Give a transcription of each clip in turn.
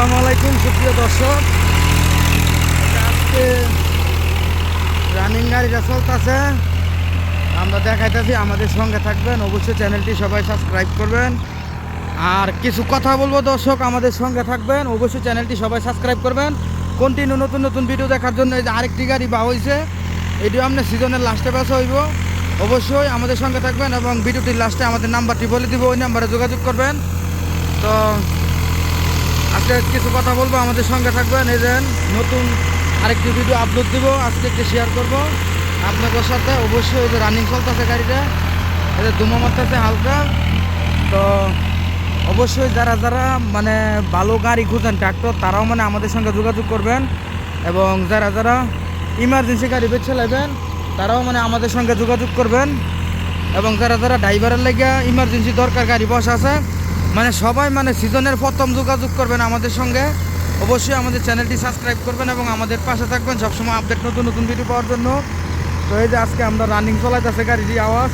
আসসালামু আলাইকুম, সুপ্রিয় দর্শক। আজকে রানিং গাড়িটা চলতেছে। আমরা দেখাইতেছি, আমাদের সঙ্গে থাকবেন। অবশ্যই চ্যানেলটি সবাই সাবস্ক্রাইব করবেন। আর কিছু কথা বলব দর্শক, আমাদের সঙ্গে থাকবেন। অবশ্যই চ্যানেলটি সবাই সাবস্ক্রাইব করবেন। কন্টিনিউ নতুন নতুন ভিডিও দেখার জন্য এই যে আরেকটি গাড়ি বা হয়েছে এটিও আপনার সিজনের লাস্টে বেসা হইব। অবশ্যই আমাদের সঙ্গে থাকবেন এবং ভিডিওটির লাস্টে আমাদের নাম্বারটি বলে দিব, ওই নাম্বারে যোগাযোগ করবেন। তো আজকে কিছু কথা বলব, আমাদের সঙ্গে থাকবেন। এই যে নতুন আরেকটি ভিডিও আপলোড দিব, আজকে একটি শেয়ার করব। আপনাদের সাথে অবশ্যই এই যে রানিং চলতেছে গাড়িটা যে ধুমা মারতেছে হালকা। তো অবশ্যই যারা যারা মানে ভালো গাড়ি খুঁজেন ট্রাক্টর তারাও মানে আমাদের সঙ্গে যোগাযোগ করবেন। এবং যারা যারা ইমার্জেন্সি গাড়ি বেছে নেবেন, তারাও মানে আমাদের সঙ্গে যোগাযোগ করবেন। এবং যারা যারা ড্রাইভারের লেগে ইমার্জেন্সি দরকার গাড়ি বসা আছে মানে সবাই মানে সিজনের প্রথম যোগাযোগ করবেন আমাদের সঙ্গে। অবশ্যই আমাদের চ্যানেলটি সাবস্ক্রাইব করবেন এবং আমাদের পাশে থাকবেন সবসময় আপডেট, নতুন নতুন ভিডিও পাওয়ার জন্য। তো এই যে আজকে আমরা রানিং চলাইতেছে গাড়িটি আওয়াজ,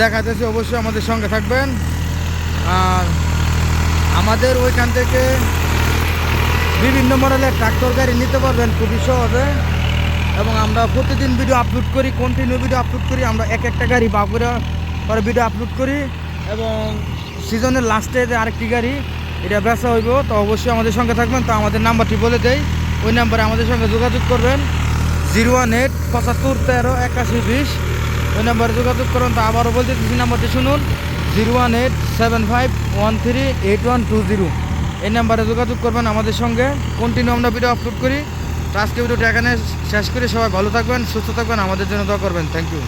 দেখাইতেছি অবশ্যই আমাদের সঙ্গে থাকবেন। আর আমাদের ওইখান থেকে বিভিন্ন মডেলের ট্রাক্টর গাড়ি নিতে পারবেন খুবই সহজে। এবং আমরা প্রতিদিন ভিডিও আপলোড করি কন্টিনিউ ভিডিও আপলোড করি, আমরা এক একটা গাড়ি বাগুড়া পরে ভিডিও আপলোড করি। এবং সিজনের লাস্টে যে আরেকটি গাড়ি, এটা বেচা হইব, তো অবশ্যই আমাদের সঙ্গে থাকবেন। তো আমাদের নাম্বারটি বলে দেই, ওই নাম্বারে আমাদের সঙ্গে যোগাযোগ করবেন। জিরো ওয়ান এইট পঁচাত্তর তেরো একাশি বিশ। ওই নাম্বারে যোগাযোগ করুন, তো আবারও বলতে নাম্বারটি শুনুন, zero one eight seven five one three eight one two zero. এই নাম্বারে যোগাযোগ করবেন আমাদের সঙ্গে। কন্টিনিউ আমরা ভিডিও আপলোড করি। আজকে ভিডিওটা এখানে শেষ করে। সবাই ভালো থাকবেন, সুস্থ থাকবেন, আমাদের জন্য দোয়া করবেন। Thank you